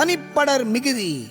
தனிப்படர் மிகுதி.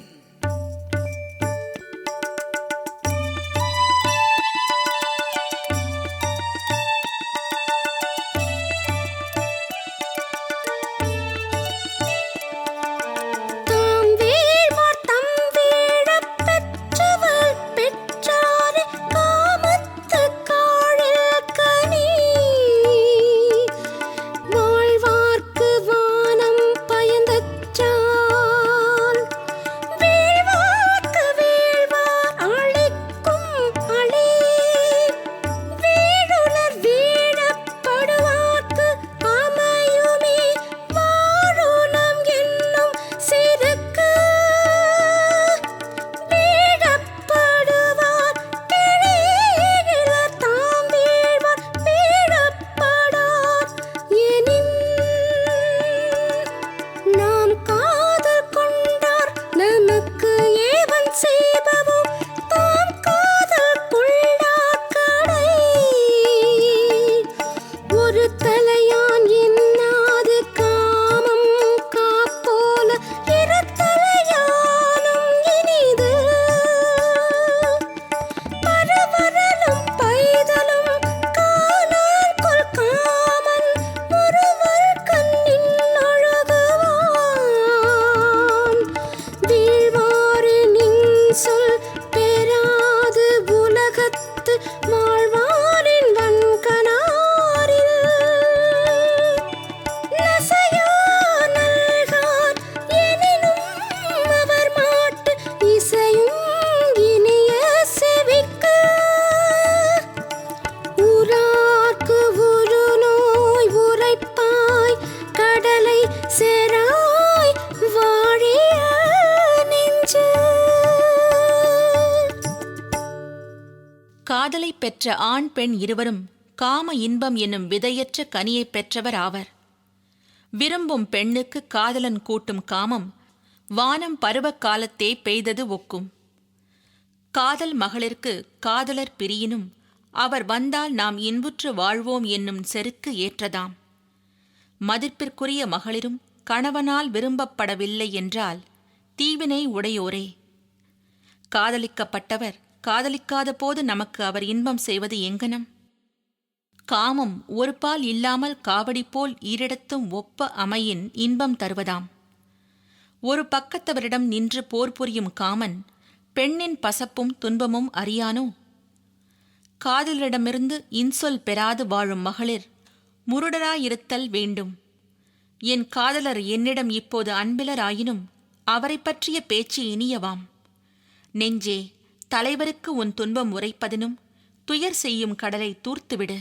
காதலை பெற்ற ஆண் பெண் இருவரும் காம இன்பம் என்னும் விதையற்ற கனியைப் பெற்றவர் ஆவர். விரும்பும் பெண்ணுக்கு காதலன் கூட்டும் காமம் வானம் பருவ காலத்தே பெய்தது ஒக்கும். காதல் மகளிர்க்கு காதலர் பிரியினும் அவர் வந்தால் நாம் இன்புற்று வாழ்வோம் என்னும் செருக்கு ஏற்றதாம். மதிப்பிற்குரிய மகளிரும் கணவனால் விரும்பப்படவில்லை என்றால் தீவினை உடையோரே. காதலிக்கப்பட்டவர் காதலிக்காத போது நமக்கு அவர் இன்பம் செய்வது எங்கனம்? காமம் ஒரு பால் இல்லாமல் காவடி போல் ஈரிடத்தும் ஒப்ப அமையின் இன்பம் தருவதாம். ஒரு பக்கத்தவரிடம் நின்று போர் புரியும் காமன் பெண்ணின் பசப்பும் துன்பமும் அறியானோ? காதலரிடமிருந்து இன்சொல் பெறாது வாழும் மகளிர் முருடராயிருத்தல் வேண்டும். என் காதலர் என்னிடம் இப்போது அன்பிலராயினும் அவரைப் பற்றிய பேச்சு இனியவாம். நெஞ்சே தலைவருக்கு உன் துன்பம் உரைப்பதினும் துயர் செய்யும் கடலை தூர்த்துவிடு.